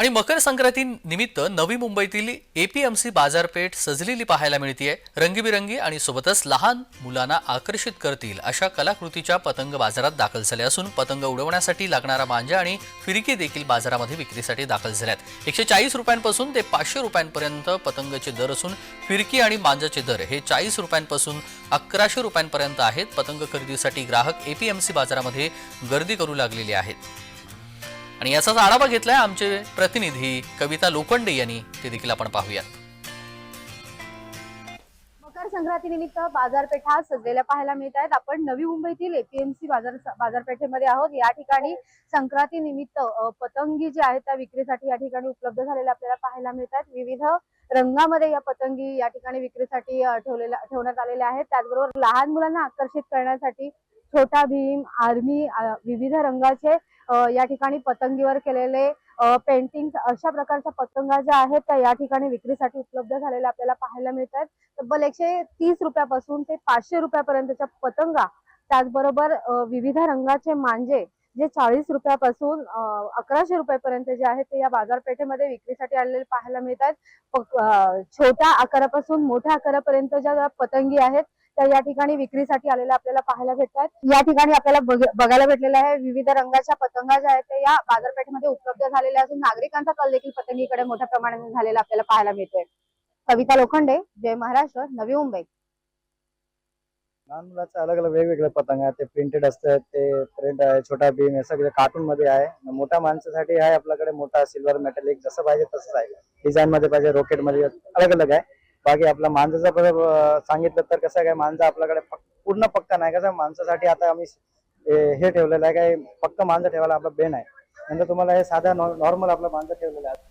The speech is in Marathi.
आणि मकर संक्रांती निमित्त नवी मुंबईतील एपीएमसी बाजारपेठ सजलेली पाहायला मिळतीये. रंगीबिरंगी आणि सोबतच लहान मुलांना आकर्षित करतील अशा कलाकृतीच्या पतंग बाजारात दाखल झाल्या असून पतंग उडवण्यासाठी लागणारा मांजा आणि फिरकी देखील बाजारामध्ये विक्रीसाठी दाखल झाल्यात. एकशे चाळीस रुपयांपासून ते पाचशे रुपयांपर्यंत पतंगाचे दर असून फिरकी आणि मांजाचे दर हे चाळीस रुपयांपासून अकराशे रुपयांपर्यंत आहेत. पतंग खरेदीसाठी ग्राहक एपीएमसी बाजारामध्ये गर्दी करू लागलेले आहेत. आणि याचाच आढावा घेतलाय आमचे प्रतिनिधी कविता लोखंडे यांनी. ते देखील आपण पाहूयात. मकर संक्रांती निमित्त बाजारपेठा सजलेल्या पाहायला मिळत आहेत. आपण नवी मुंबईतील एपीएमसी बाजार बाजारपेठेमध्ये आहोत. या ठिकाणी संक्रांती निमित्त पतंगी जे आहेत त्या विक्रीसाठी या ठिकाणी उपलब्ध झालेल्या आपल्याला पाहायला मिळत आहेत. विविध रंगामध्ये या पतंगी या ठिकाणी विक्रीसाठी ठेवलेल्या ठेवण्यात आलेल्या आहेत. त्याचबरोबर लहान मुलांना आकर्षित करण्यासाठी छोटा भीम आर्मी विविध रंगाचे या ठिकाणी पतंगीवर केलेले पेंटिंग अशा प्रकारच्या पतंगा ज्या आहेत त्या या ठिकाणी विक्रीसाठी उपलब्ध झालेल्या आपल्याला पाहायला मिळत आहेत तब्बल एकशे तीस रुपयापासून ते पाचशे रुपयापर्यंतच्या पतंगा त्याचबरोबर विविध रंगाचे मांजे जे चाळीस रुपयापासून अकराशे रुपयापर्यंत जे आहेत ते या बाजारपेठेमध्ये विक्रीसाठी आणलेले पाहायला मिळत आहेत छोट्या आकारापासून मोठ्या आकारापर्यंत ज्या पतंगी आहेत त्या या ठिकाणी विक्रीसाठी आलेल्या आपल्याला पाहायला भेटतात. या ठिकाणी आपल्याला बघायला भेटलेल्या आहे विविध रंगाच्या पतंगा ज्या आहेत त्या या बाजारपेठेमध्ये उपलब्ध झालेल्या असून नागरिकांचा कल देखील पतंगीकडे मोठ्या प्रमाणात झालेला आपल्याला पाहायला मिळतोय. कविता लोखंडे जय महाराष्ट्र नवी मुंबई. लहान मुलाचे अलग अलग वेगवेगळे पतंग आहेत ते प्रिंटेड असतात ते प्रिंट आहे छोटा बीम हे सगळे कार्टून मध्ये आहे. मोठ्या माणसासाठी आहे आपल्याकडे मोठा सिल्वर मेटलिक जसं पाहिजे तसंच आहे. डिझाईन मध्ये पाहिजे रॉकेटमध्ये अलग अलग आहे. बाकी आपला माणसाचा सांगितलं तर कसं काय मांजा आपल्याकडे पूर्ण पक्का नाही. कसं माणसासाठी आता आम्ही हे ठेवलेलं आहे काय पक्क माणसं ठेवायला आपला बेन आहे. नंतर तुम्हाला हे साधा नॉर्मल आपला माणसं ठेवलेला आहे.